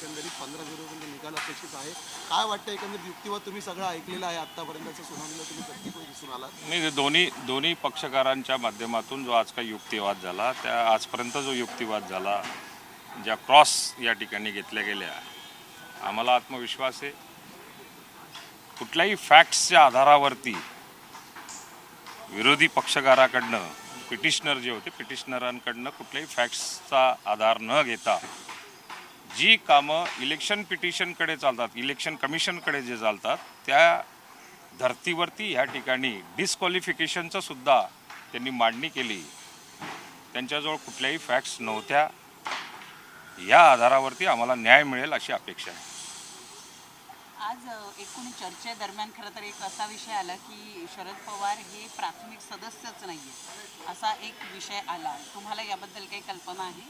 एकंदरीत पंधरा झिरोपर्यंत निकाल अपेक्षित आहे. काय वाटतं एकंदरीत युक्तिवाद तुम्ही सगळं ऐकलेलं आहे आतापर्यंतचं सुनावणीला तुम्ही प्रत्येक दिसून आला नाही दोन्ही दोन्ही पक्षकारांच्या माध्यमातून जो आज काही युक्तिवाद झाला त्या आजपर्यंत जो युक्तिवाद झाला ज्या क्रॉस या ठिकाणी घेतल्या गेल्या आम्हाला आत्मविश्वास आहे. कुठल्याही फॅक्ट्सच्या आधारावरती विरोधी पक्षकाराकडनं पिटिशनर जे होते पिटिशनरांकडनं कुठल्याही फॅक्ट्सचा आधार न घेता जी कामं इलेक्शन पिटिशनकडे चालतात इलेक्शन कमिशनकडे जे चालतात त्या धर्तीवरती ह्या ठिकाणी डिस्क्वालिफिकेशनचं सुद्धा त्यांनी मांडणी केली. त्यांच्याजवळ कुठल्याही फॅक्ट्स नव्हत्या. या आधारावरती आम्हाला न्याय मिळेल अशी अपेक्षा आहे. आज एकूण चर्चेदरम्यान खरं तर एक असा विषय आला की शरद पवार हे प्राथमिक सदस्यच नाहीये. असा एक विषय आला. तुम्हाला याबद्दल काही कल्पना आहे?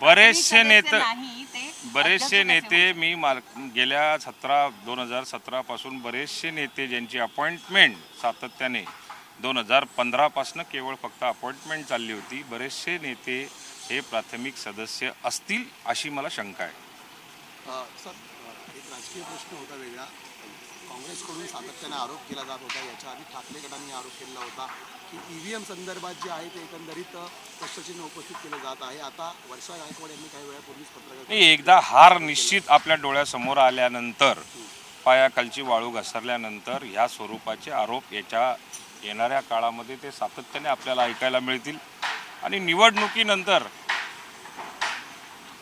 बरेचसे नेते- नाही, ते बरेचसे नेते मी माल गेल्या सतरा दोन हजार सतरापासून बरेचसे नेते ज्यांची अपॉइंटमेंट सातत्याने दोन हजार पंधरापासून केवळ फक्त अपॉइंटमेंट चालली होती बरेचसे नेते हे प्राथमिक सदस्य असतील अशी मला शंका आहे. सर एक राजकीय प्रश्न होता वेगळा. काँग्रेसकडून सातत्याने आरोप केला जात होता. याच्या आधी ठाकरे गटांनी आरोप केला होता की ईव्हीएम संदर्भात जे आहे ते एकंदरीत प्रश्नचिन्ह उपस्थित केलं जात आहे. आता वर्षा गायकवाड यांनी काही वेळापूर्वीच पत्रकार एकदा हार निश्चित आपल्या डोळ्यासमोर आल्यानंतर पायाखालची वाळू घसरल्यानंतर ह्या स्वरूपाचे आरोप याच्या येणाऱ्या काळामध्ये ते सातत्याने आपल्याला ऐकायला मिळतील. आणि निवडणुकीनंतर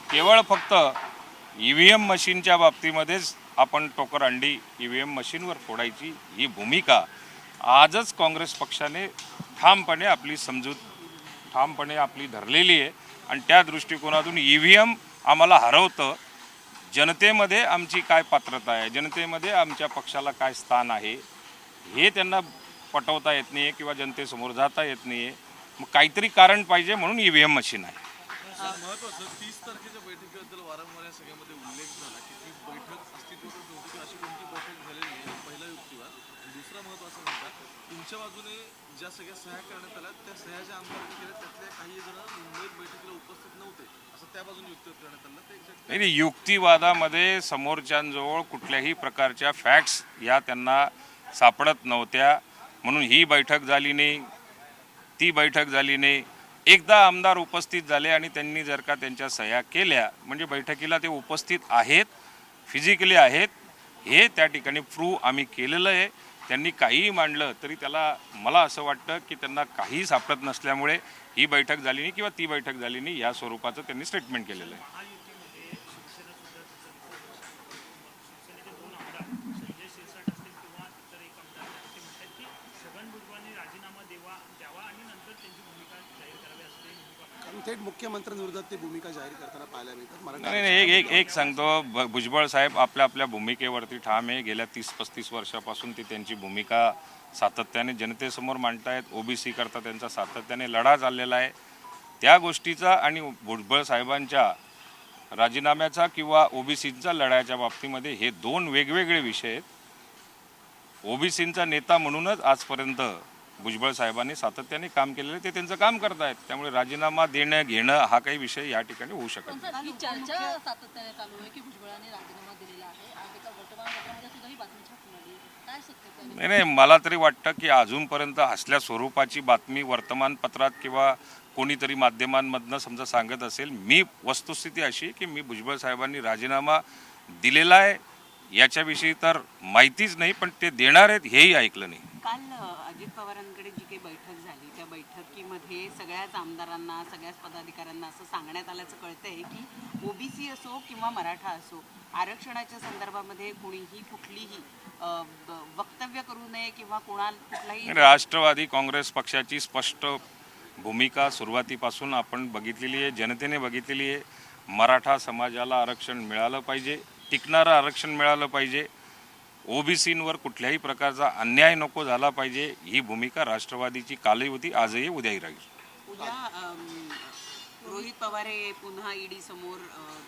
केवळ फक्त ई व्ही एम मशीनच्या बाबतीमध्येच आपण टोकर अंडी ई व्ही एम मशीनवर फोडायची ही भूमिका आजच काँग्रेस पक्षाने ठामपणे आपली समजूत ठामपणे आपली धरलेली आहे. आणि त्या दृष्टिकोनातून ई व्ही एम आम्हाला हरवतं. जनतेमध्ये आमची काय पात्रता आहे? जनतेमध्ये आमच्या पक्षाला काय स्थान आहे? हे त्यांना पटवता येत नाही आहे किंवा जनतेसमोर जाता येत नाही आहे मग काहीतरी कारण पाहिजे म्हणून ई व्ही एम मशीन आहे. महत्वाचं तीस तारखेच्या बैठकीबद्दल वारंवार या सगळ्यामध्ये उल्लेख झाला की ती बैठक अस्तित्वातच नव्हती की अशी कोणती बैठक झालेली नाही पहिला युक्तिवाद दुसरा महत्त्वाचा मुद्दा तुमच्या बाजूने ज्या सगळ्या सह्या करण्यात आल्या त्या सह्या ज्या आमदारांनी केल्या त्यातल्या काही जण मुंबईत बैठकीला उपस्थित नव्हते. असं त्या बाजूने युक्तिवाद करण्यात आलं. ते नाही, युक्तिवादामध्ये समोरच्यांजवळ कुठल्याही प्रकारच्या फॅक्ट्स या त्यांना सापडत नव्हत्या. म्हणून ही बैठक झाली नाही ती बैठक झाली नाही. एकदा आमदार उपस्थित झाले आणि त्यांनी जर का त्यांच्या सह्या केल्या म्हणजे बैठकीला ते उपस्थित आहेत फिजिकली आहेत हे त्या ठिकाणी प्रूव्ह आम्ही केलेलं आहे. त्यांनी काहीही मांडलं तरी त्याला मला असं वाटतं की त्यांना काही सापडत नसल्यामुळे ही बैठक झाली नाही किंवा ती बैठक झाली नाही या स्वरूपाचं त्यांनी स्टेटमेंट केलेलं आहे संजय शिरसाट असतील किंवा इतर एक आमदार ते म्हणतात की छगन भुजबळांनी राजीनामा देवा द्यावा आणि नंतर त्यांची भूमिका जाहीर करावी असं ते भूमिका कारण थेट मुख्यमंत्र्यांविरोधात ते भूमिका जाहीर करताना पाहायला मिळतात. नाही नाही एक एक एक सांगतो. भ- भुजबळ साहेब आपल्या आपल्या भूमिकेवरती ठाम आहे. गेल्या तीस पस्तीस वर्षापासून ती त्यांची भूमिका सातत्याने जनतेसमोर मांडतायत. ओबीसी करता त्यांचा सातत्याने लढा चाललेला आहे. त्या गोष्टीचा आणि भुजबळ साहेबांच्या राजीनाम्याचा किंवा ओबीसींचा लढायच्या बाबतीमध्ये हे दोन वेगवेगळे विषय आहेत. ओबीसींचा नेता म्हणूनच आजपर्यंत भुजबळ साहेबांनी सातत्याने काम केलेलं आहे. ते त्यांचं काम करतायत. त्यामुळे राजीनामा देणं घेणं हा काही विषय या ठिकाणी होऊ शकत नाही. ही चर्चा सातत्याने चालू आहे की भुजबळांनी राजीनामा दिलेला आहे. आणि एका वर्तमानपत्रामध्ये सुद्धा ही बातमी छापून आली काय सत्य नाही नाही मला तरी वाटतं की अजूनपर्यंत असल्या स्वरूपाची बातमी वर्तमानपत्रात किंवा कोणीतरी माध्यमांमधनं समजा सांगत असेल मी वस्तुस्थिती अशी की मी भुजबळ साहेबांनी राजीनामा दिलेला आहे. याच्याविषयी तर माहितीच नाही पण ते देणार आहेत हेही ऐकलं नाही. अजित पवारांकडे जी काही बैठक झाली त्या बैठकीमध्ये सगळ्याच आमदारांना सगळ्याच पदाधिकाऱ्यांना असं सांगण्यात आल्याचं कळतंय की ओबीसी असो किंवा मराठा असो आरक्षणाच्या संदर्भामध्ये कुणीही कुठलीही वक्तव्य करू नये किंवा कोणाला कुठलाही राष्ट्रवादी काँग्रेस पक्षाची स्पष्ट भूमिका सुरुवातीपासून आपण बघितलेली आहे जनतेने बघितलेली आहे. मराठा समाजाला आरक्षण मिळालं पाहिजे टिकणारं आरक्षण मिळालं पाहिजे. ओबीसींवर कुठल्याही प्रकारचा अन्याय नको झाला पाहिजे ही भूमिका राष्ट्रवादीची कालही होती आजही उद्याही राहील. उद्या रोहित पवार हे पुन्हा ईडी समोर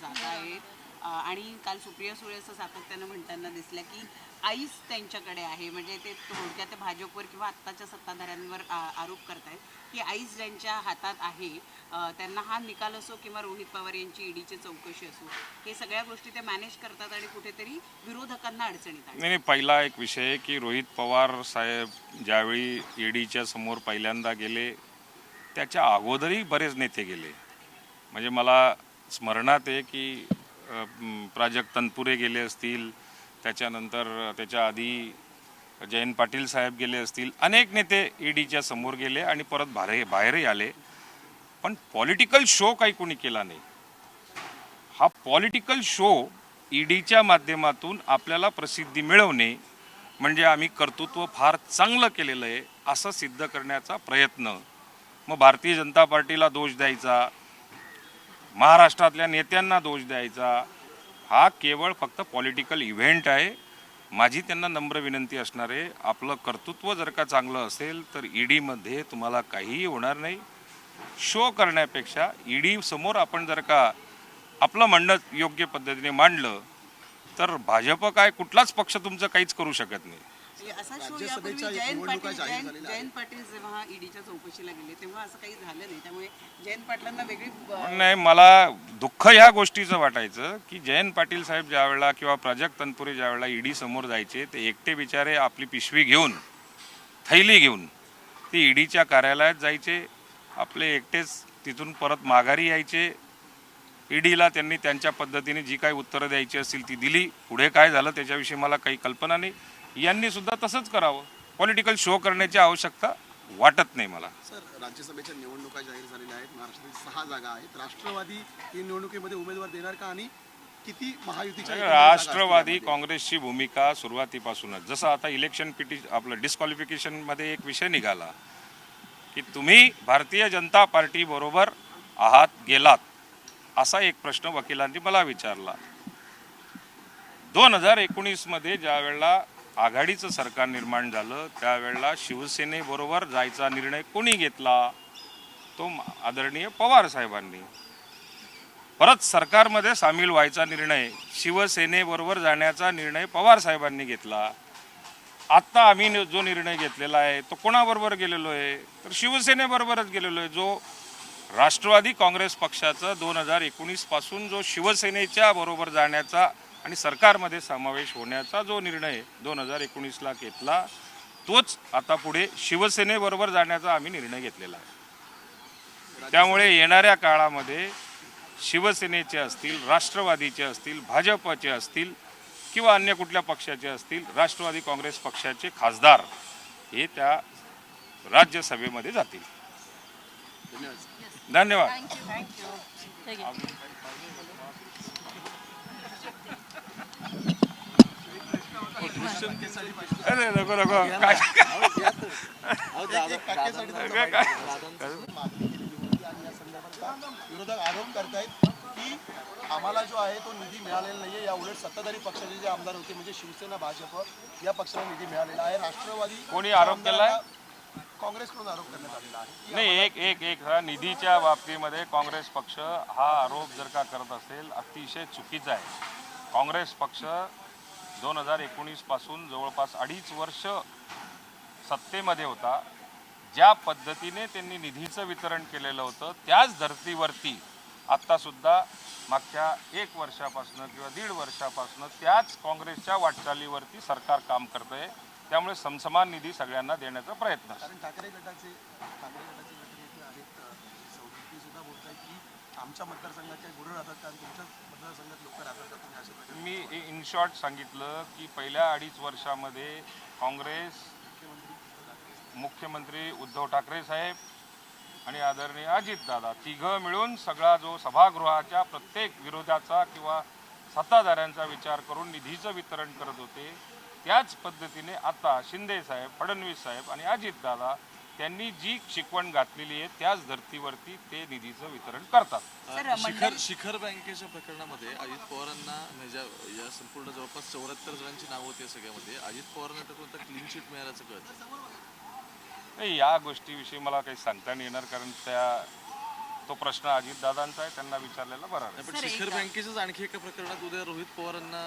जात आहेत. आणि काल सुप्रिया सुळे असं सातत्यानं म्हणताना दिसल्या की आईच त्यांच्याकडे आहे. म्हणजे ते थोडक्यात ते भाजपवर किंवा आत्ताच्या सत्ताधाऱ्यांवर आरोप करतायत की आईच ज्यांच्या हातात आहे त्यांना हा निकाल असो किंवा रोहित पवार यांची ईडीची चौकशी असो हे सगळ्या गोष्टी ते मॅनेज करतात आणि कुठेतरी विरोधकांना अडचणीत नाही नाही, पहिला एक विषय आहे की रोहित पवार साहेब ज्यावेळी ईडीच्या समोर पहिल्यांदा गेले त्याच्या अगोदरही बरेच नेते गेले. म्हणजे मला स्मरणात आहे की प्राजक्त तनपुरे गेले असतील त्याच्यानंतर त्याच्या आधी जयंत पाटील साहेब गेले असतील अनेक नेते ईडीच्या समोर गेले आणि परत बाहेर बाहेरही आले. पण पॉलिटिकल शो काही कोणी केला नाही. हा पॉलिटिकल शो ईडीच्या माध्यमातून आपल्याला प्रसिद्धी मिळवणे म्हणजे आम्ही कर्तृत्व फार चांगलं केलेलं आहे असं सिद्ध करण्याचा प्रयत्न. मग भारतीय जनता पार्टीला दोष द्यायचा महाराष्ट्रातल्या नेत्यांना दोष द्यायचा हा केवळ फक्त पॉलिटिकल इव्हेंट आहे. माझी त्यांना नम्र विनंती असणार आहे. आपलं कर्तृत्व जर का चांगलं असेल तर ईडीमध्ये तुम्हाला काहीही होणार नाही. शो करण्यापेक्षा ईडी समोर आपण जर का आपलं म्हणणं योग्य पद्धतीने मांडलं तर भाजप काय कुठलाच पक्ष तुमचं काहीच करू शकत नाही. असा शो यापूर्वी जयंत पाटील जयंत जयंत पाटील जेव्हा ईडीच्या चौकशीला गेले तेव्हा असं काही झालं नाही. त्यामुळे जयंत पाटलांना वेगळी नाही मला दुःख ह्या गोष्टीचं वाटायचं की जयंत पाटील साहेब ज्यावेळेला किंवा प्राजक्त तनपुरे ज्यावेळेला ईडी समोर जायचे ते एकटे बिचारे आपली पिशवी घेऊन थैली घेऊन ते ईडीच्या कार्यालयात जायचे आपले एकटेच तिथून परत माघारी यायचे. ईडीला त्यांनी त्यांच्या पद्धतीने जी काही उत्तरं द्यायची असतील ती दिली. पुढे काय झालं त्याच्याविषयी मला काही कल्पना नाही. यांनी सुद्धा तसंच करावं. पॉलिटिकल शो करण्याची आवश्यकता वाटत नाही मला. सर राज्यसभेच्या निवडणुका जाहीर झालेल्या आहेत. महाराष्ट्रातील सहा जागा आहेत. राष्ट्रवादी ही निवडणुकीमध्ये उमेदवार देणार का आणि किती महायुतीच्या राष्ट्रवादी? काँग्रेसची भूमिका सुरुवातीपासूनच. जसं आता इलेक्शन पिटी आपलं डिस्क्वालिफिकेशनमध्ये एक विषय निघाला की तुम्ही भारतीय जनता पार्टी बरोबर आहात गेलात असा एक प्रश्न वकिलांनी मला विचारला. दोन हजार एकोणीसमध्ये ज्या वेळेला आघाडीचं सरकार निर्माण झालं त्यावेळेला शिवसेनेबरोबर जायचा निर्णय कोणी घेतला? तो आदरणीय पवार साहेबांनी. परत सरकारमध्ये सामील व्हायचा निर्णय शिवसेनेबरोबर जाण्याचा निर्णय पवार साहेबांनी घेतला. आत्ता आम्ही जो निर्णय घेतलेला आहे तो कोणाबरोबर गेलेलो आहे? तर शिवसेनेबरोबरच गेलेलो आहे. जो राष्ट्रवादी काँग्रेस पक्षाचा दोन हजार एकोणीसपासून जो शिवसेनेच्या बरोबर जाण्याचा आणि सरकारमध्ये समावेश होण्याचा जो निर्णय दोन हजार एकोणीसला घेतला तोच आता पुढे शिवसेनेबरोबर जाण्याचा आम्ही निर्णय घेतलेला आहे. त्यामुळे येणाऱ्या काळामध्ये शिवसेनेचे असतील राष्ट्रवादीचे असतील भाजपचे असतील किंवा अन्य कुठल्या पक्षाचे असतील राष्ट्रवादी काँग्रेस पक्षाचे खासदार हे त्या राज्यसभेमध्ये जातील. धन्यवाद धन्यवाद थँक्यू अरे नको नको. काय विरोधक आरोप करतायत की आम्हाला जो आहे तो निधी मिळालेला नाहीये. या उलट सत्ताधारी पक्षाचे जे आमदार होते म्हणजे शिवसेना भाजप या पक्षाला निधी मिळालेला आहे. राष्ट्रवादी कोणी आरोप केलाय? काँग्रेसकडून आरोप करण्यात आलेला आहे. की नाही एक एक एक. हा निधीच्या बाबतीमध्ये काँग्रेस पक्ष हा आरोप जर का करत असेल अतिशय चुकीचा आहे. काँग्रेस पक्ष दोन हजार एकोणीसपासून जवळपास अडीच वर्ष सत्तेमध्ये होता. ज्या पद्धतीने त्यांनी निधीचं वितरण केलेलं होतं त्याच धर्तीवरती आत्तासुद्धा मागच्या एक वर्षापासून किंवा दीड वर्षापासून त्याच काँग्रेसच्या वाटचालीवरती सरकार काम करतंय. त्यामुळे समसमान निधी सगळ्यांना देण्याचा प्रयत्न. कारण ठाकरे गटाचे ठाकरे आमच्या मतदारसंघात काही गुरु राहतात का आणि तुमच्या मतदारसंघात लोक राहतात मी शॉर्ट सांगितलं की पहिल्या अडीच वर्षामध्ये काँग्रेस मुख्यमंत्री उद्धव ठाकरे साहेब आणि आदरणीय अजितदादा तिघं मिळून सगळा जो सभागृहाच्या प्रत्येक विरोधाचा किंवा सत्ताधाऱ्यांचा विचार करून निधीचं वितरण करत होते त्याच पद्धतीने आता शिंदे साहेब फडणवीस साहेब आणि अजितदादा त्यांनी जी शिकवण घातलेली आहे त्याच धर्तीवरती ते निधीचं वितरण करतात. सर, शिखर शिखर बँकेच्या प्रकरणामध्ये अजित पवारांना म्हणजे या संपूर्ण जवळपास चौऱ्याहत्तर जणांची नावं होती या सगळ्यामध्ये. अजित पवारांना तर कोणता क्लीन शीट मिळाल्याचं कळतं नाही या गोष्टीविषयी मला काही सांगता नाही येणार कारण त्या तो प्रश्न अजितदादांचा आहे त्यांना विचारलेला बरा राहील. पण शिखर बँकेच्याच आणखी एका प्रकरणात उद्या रोहित पवारांना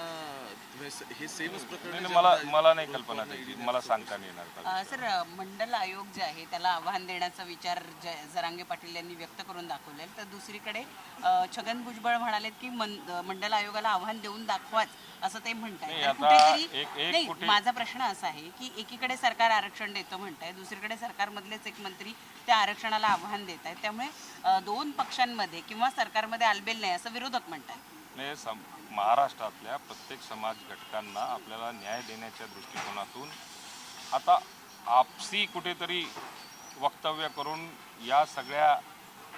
हे हे सेमच प्रकरण नाही, नाही, मला मला नाही कल्पना त्याची मला सांगता नाही येणार का. अ, सर अ, मंडल आयोग जे आहे त्याला आव्हान देण्याचा विचार ज- जरांगे पाटील यांनी व्यक्त करून दाखवले तर दुसरीकडे अ, छगन भुजबळ म्हणालेत की मन- अ, मंडल आयोगाला आव्हान देऊन दाखवाच असं ते म्हणताय कुठेतरी माझा प्रश्न असा आहे की एकीकडे सरकार आरक्षण देतं म्हणताय दुसरीकडे सरकारमधलेच एक मंत्री त्या आरक्षणाला आव्हान देत आहेत त्यामुळे दोन पक्षांमध्ये किंवा सरकारमध्ये आलबेल नाही असं विरोधक म्हणतात महाराष्ट्रातल्या प्रत्येक समाज घटकांना आपल्याला न्याय देण्याच्या दृष्टिकोनातून आता आपसी कुठेतरी वक्तव्य करून या सगळ्या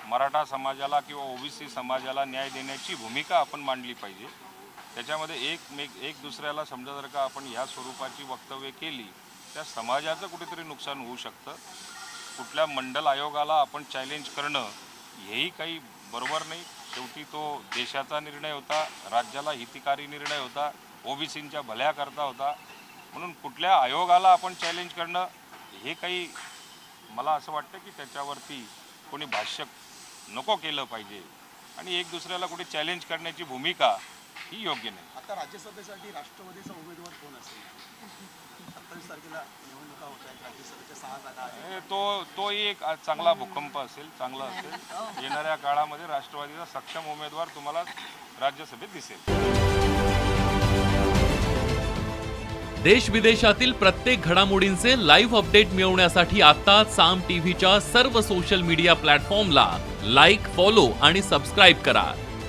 मराठा समाजाला किंवा ओबीसी समाजाला न्याय देण्याची भूमिका आपण मांडली पाहिजे. त्याच्यामध्ये एक मेक एक दुसऱ्याला समजा जर का आपण ह्या स्वरूपाची वक्तव्य केली त्या समाजाचं कुठेतरी नुकसान होऊ शकतं. कुठल्या मंडल आयोगाला आपण चॅलेंज करणं हेही काही बरोबर नाही. शेवटी तो देशाचा निर्णय होता राज्याला हितकारी निर्णय होता ओबीसींच्या भल्याकरता होता. म्हणून कुठल्या आयोगाला आपण चॅलेंज करणं हे काही मला असं वाटतं की त्याच्यावरती कोणी भाष्य नको केलं पाहिजे. आणि एक दुसऱ्याला कुठे चॅलेंज करण्याची भूमिका ही योग्य नाही. आता राज्यसभेसाठी राष्ट्रवादीचा उमेदवार कोण असेल? सत्तावीस तारखेला निवडणुका होत आहेत राज्यसभेच्या सहा जागा आहेत. हे तो तोही एक चांगला भूकंप असेल चांगला असेल. येणाऱ्या काळामध्ये राष्ट्रवादीचा सक्षम उमेदवार तुम्हाला राज्यसभेत दिसेल. देश विदेशातील प्रत्येक घडामोडींचे लाईव्ह अपडेट मिळवण्यासाठी आता साम टीव्हीच्या सर्व सोशल मीडिया प्लॅटफॉर्मला लाईक फॉलो आणि सबस्क्राईब करा.